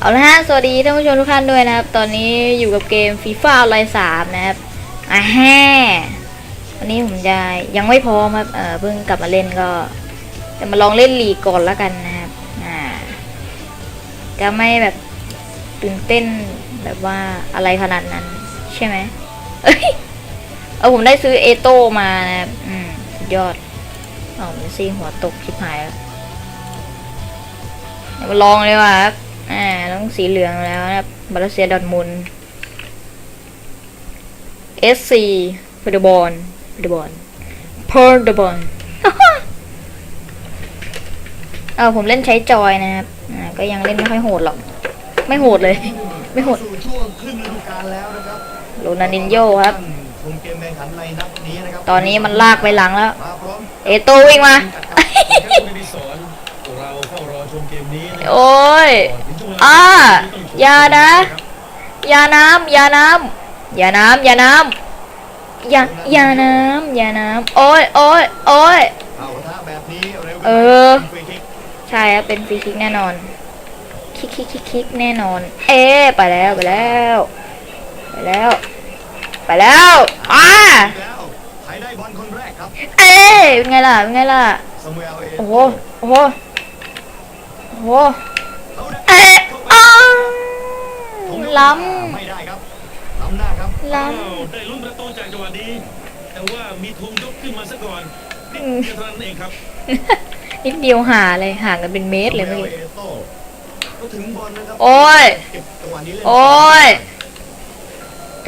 เอาละฮะ สวัสดีท่านผู้ชมทุกท่านด้วยนะครับ ตอนนี้อยู่กับเกมฟีฟ่าออนไลน์สามนะครับอ่าแฮ่วันนี้ผมจะยังไม่พร้อมครับเออเพิ่งกลับมาเล่นก็จะมาลองเล่นลีกก่อนล้วกันนะครับอ่าจะไม่แบบตื่นเต้นแบบว่าอะไรขนาดนั้น ใช่ไหมเอ้ยเออผมได้ซื้อเอโต้มานะครับอืมยอดอ๋อมันซีหัวตกชิบหายแล้วมาลองเลยว่ะครับ สีเหลืองแล้วนะครับบาลเซียดอทมุนเอสซีพอดบอลพอดบอลพอดบอลเออผมเล่นใช้จอยนะครับอ่าก็ยังเล่นไม่ค่อยโหดหรอก ไม่โหดเลย ไม่โหดสู่ช่วงครึ่งฤดูกาลแล้วนะครับโรนันดินโยครับชมเกมแข่งขันในนัดนี้นะครับตอนนี้มันลากไปหลังแล้ว มาพร้อมเอโตวิ่งมาครับคุณดิสอนเราเฝ้ารอชมเกมนี้นะโอ้ยอ่าอย่านะยาน้ำยาน้ำยาน้ำยาน้ำยายาน้ำยาน้ำโอ้ยโอ้ยโอ้ยเอาท่าแบบนี้เร็วเออฟรีคิกใช่ครับเป็นฟรีคิกแน่นอน คิกคิกคิกคิกแน่นอน เอ๊ะไปแล้วไปแล้ว ไปแล้ว ไปแล้วอ่าอีกแล้วใครได้บอลคนแรกครับเอ๊ะเป็นไงล่ะเป็นไงล่ะซามูเอลเอโอ้โหโอ้โหโอ้โห ล้ไม่ได้ครับล้ำหน้าครับำล้อ้าวได้ลุ้นประตูจากจังหวะนี้แต่ว่ามีธงยกขึ้นมาซะก่อนนิดเดียวเท่านั้นเองครับำนิดเดียวห่าเลยห่างกันเป็นเมตรเลยเมื่อกี้ซามูเอลเอโต้ก็ถึงบอลนะครับโอ้ย เก็บจังหวะนี้เล่นโอ้ย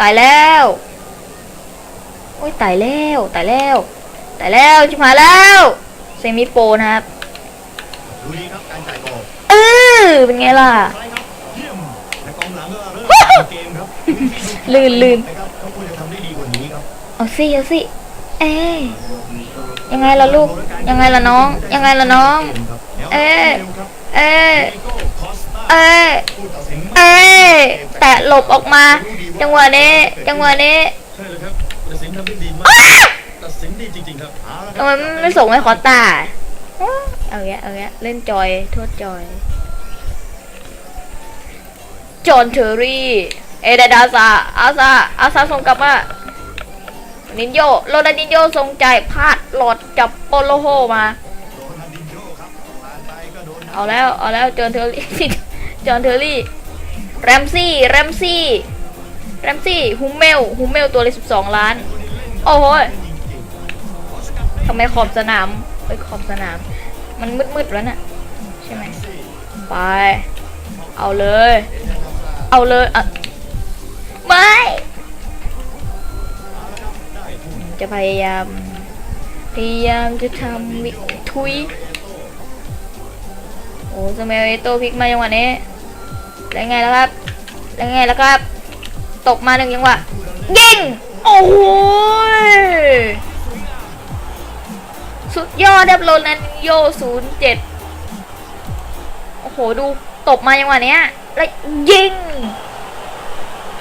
ตายแล้ว โอ้ยตายแล้วตายแล้วตายแล้วชิบหายแล้วเซมิโปรนะครับดูดีครับการจ่ายบอลเออเป็นไงล่ะใช่ครับเยี่ยมแต่กองห ลังก็เริ่มเกมครับลื่นลื่นนะครับเขาควรจะทำได้ดีกว่านี้ครับเอาสิเอาสิเอ้ยยังไงล่ะลูก ยังไงล่ะน้อง ยังไงล่ะน้อง เอ๊ะเอ้ยเอเอ้ยผู้ตัดสินเอ้ยแตะหลบออกมา จังหวะนี้จังหวะนี้ใช่เลยครับตัดสินทำได้ดีมากตัดสินดีจริงๆครับเอาละทำไมไม่ส่งให้คอตาเอาแยะเอาแยะเล่นจอยโทษจอย จอห์นเทอรี่ เอเดดาซาอาซาอาซาส่งกลับมานินโยโรนัลดินโยส่งใจพลาดหลอดจับโปโลโฮมา เอาแล้ว เอาแล้วจอห์นเทอรี่จอห์นเทอรี่ แรมซี่แรมซี่แรมซี่ฮุมเมลฮุมเมลตัวเลย12ล้าน โอ้โหทำไมขอบสนามเอ้ยขอบสนาม มันมืดๆแล้วน่ะ ใช่ไหมไป เอาเลย เอาเลยอะไม่จะพยายาม พยายามจะทำวิทุย โอ้สมัยโตพิกมาจังหวะนี้แล้วไงแล้วครับแล้วไงแล้วครับ ตกมาหนึ่งจังหวะยิง โอ้โหสุดยอดครับโรนันโยศูนย์เจ็ดโอ้โห ดูตบมาจังหวะเนี้ย แล้วยิง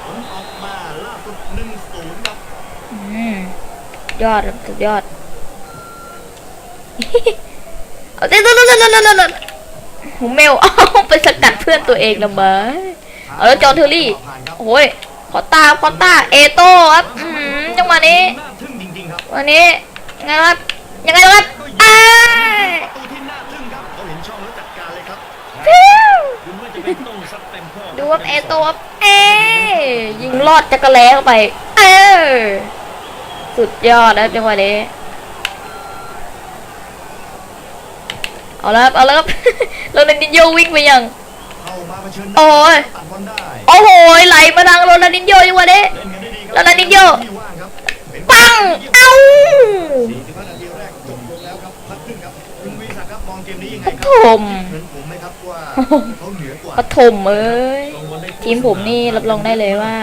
ผลออกมาล่าสุดหนึ่งศูนย์ครับ อืม ยอดสุดยอดเอาเต้นนนนนนหูเมลเอาไปสกัดเพื่อนตัวเองละมั้ยเอาแล้วจอห์นเทอรี่ผ่โอ้ยขอตาขอตาเอโต้ครับอืมจังหวะนี้น่าทึ่งจริงๆครับวันนี้ยังไงครับยังไงครับอ้ายดูที่น่าทึ่ช่องแล้วจัดการเลยครับดูว่าเอโต้เอยยิงลอดจักรแล้เข้าไป เออ สุดยอดแล้วจังหวะนี้ เอาแล้วครับเอาแล้วครับโรนัลดินโยวิ่งไปยังเข้ามาเผชิญหน้าโอ้ยตัดบอลได้โอ้โหไหลมาทางโรนัลดินโยจังหวะนี้เล่นกันได้ดีครัโรนัลดินโญ่ที่ว่างครับเป็นปังเอ้า45นาทีแรกจบลงแล้วครับนัดครึ่งครับคุณวิศักดิ์ครับมองเกมนี้ยังไงปคฐรับมเหมือนผมไหมครับว่าเขาเหนือกว่าปฐมเอ้ยทีมผมนี่รับรองได้เลยว่า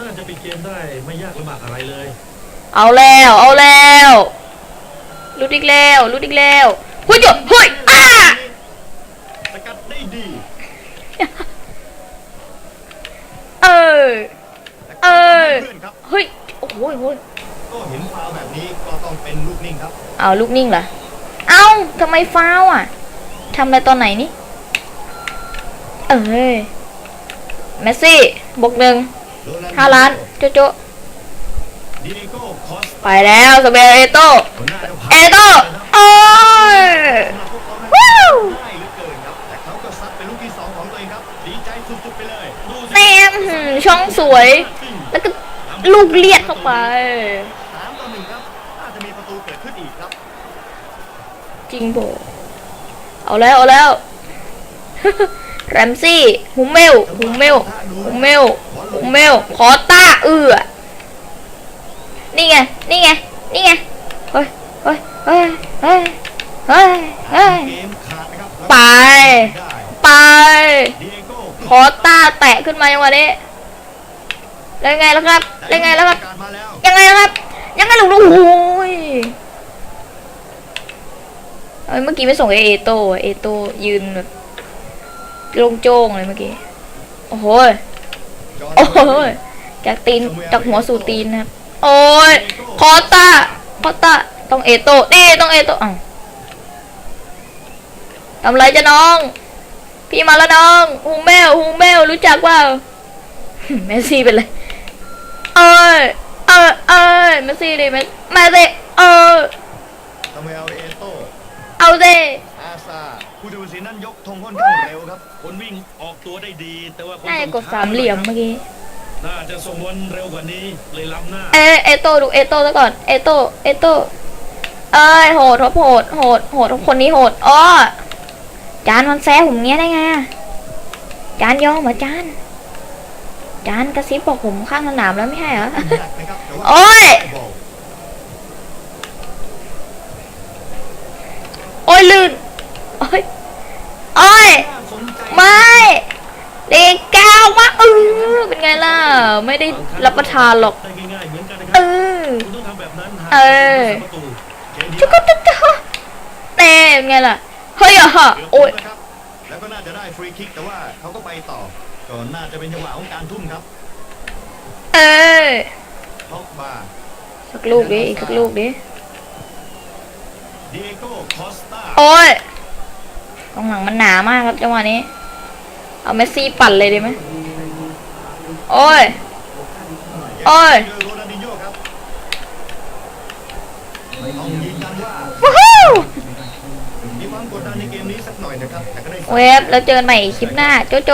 น่าจะเป็นเกมได้ไม่ยากลำบากอะไรเลย เอาแล้ว เอาแล้วลุดอีกแล้วลุดอีกแล้วเฮ้ยเดี๋ยวเฮ้ยอ้าสกัดได้ดีเออแต่เอก็อเพื่อนครับเฮ้ย โอ้โหโอ้ยก็เห็นฟาวล์แบบนี้ก็ต้องเป็นลูกนิ่งครับ เอาลูกนิ่งเหรอ เอ้าทำไมฟาวอะทำอะไรตอนไหนนี่ เอ้ย เมสซี่บวกหนึ่งโรนัลดิโญ่ห้าล้าน โจโไปแล้วสเปเอโตคนหน้าจะผ่านเอโตโอ้ยวู้ง่ายเหลือเกินครับแต่เขาก็ซัดเป็นลูกที่สองของตัวเองครับดีใจสุดๆไปเลยดูสิแต้มหืมช่องสวย แล้วก็ลูกเลียดเข้าไปสามต่อหนึ่งครับน่าจะมีประตูเกิดขึ้นอีกครับจริงโบเอาแล้ว เอาแล้ว แรมซี่ฮุมเมลฮุมเมลฮุมเมลฮุมเมลคอต้าเอือ นี่ไง นี่ไง นี่ไง เฮ้ย เฮ้ย เฮ้ย เฮ้ย เฮ้ย เฮ้ย ไป ไปดิเอต้าแตะขึ้นมายังวันนี้แล้วไงแล้วครับแล้วไงแล้วครับการมาแล้วยังไงครับ ยังไงลูกลูกโอ้ยเมื่อกี้ไม่ส่งเอโต้เอโต้ยืนแบบลงโจ้งเลยเมื่อกี้ โอ้โหยโอ้โหยจากตีนจากหัวสู่ตีนนะครับ โอ้ยคอต้าคอต้าต้องเอโต้นี่ต้องเอโต้อ้าวทำไรจะน้อง พี่มาแล้วน้องฮูเมลฮูเมลรู้จักว่าเมสซี่เป็นเลยเอ้ยเอ้ยเอ้ยเมสซี่ดิเมสเมสซี่เออซามูเอลเอโต้เอาสิอาซาผู้ดูสีนั้นยกธงค่อนข้างเร็วครับ คนวิ่งออกตัวได้ดี แต่ว่าคนน่าจะส่งกดสามเหลี่ยมเมื่อกี้ น่าจะส่งบอลเร็วกว่านี้เลยล้ำหน้า เอยเอโต้ดูเอโต้ซะก่อนเอโต้เอโต้เอ้ยโหดทบโหดโหดโหดคนนี้โหดอ้อจานมันแซ่ผมเงี้ยได้ไงอะจานยอมเหรอจานจานกระซิบบอกผมข้างสนามแล้วไม่ใช่เหรอหนักนะครับแต่ว่าโอ้ยบอลโอ้ยลื่นโอ้ยโอ้ยน่าสนใจไม่เด็กแก้วมาเออเป็นไงล่ะ ไม่ได้รับประทานหรอกได้ง่ายๆเหมือนกันนะคเอรับอคุณต้องทำแบบนั้นหากเออคุณจะประตูเกมนี้จุกจุกจุกเต้เป็นไงล่ะ เฮ้ยอะฮะเกือบโอ้ยแล้วครับแล้วก็น่าจะได้ฟรีคิกแต่ว่าเขาก็ไปต่อก็น่าจะเป็นจังหวะของการทุ่มครับ เออล็อกบาสักลูกดิอีกสักลูกดิดิเอโก้คอสตาโอ้ยกองหลังมันหนามากครับจังหวะนี้ เอาเมสซี่ปั่นเลยดีไหมโอ้ย โอ้ยเจอโรนัลดินโญ่ครับต้องยืนยันว่าวู้ฮู้มีความกดดันในเกมนี้สักหน่อยนะครับแต่ก็ได้เวฟแล้วเจอกันใหม่คลิปหน้า โจโจ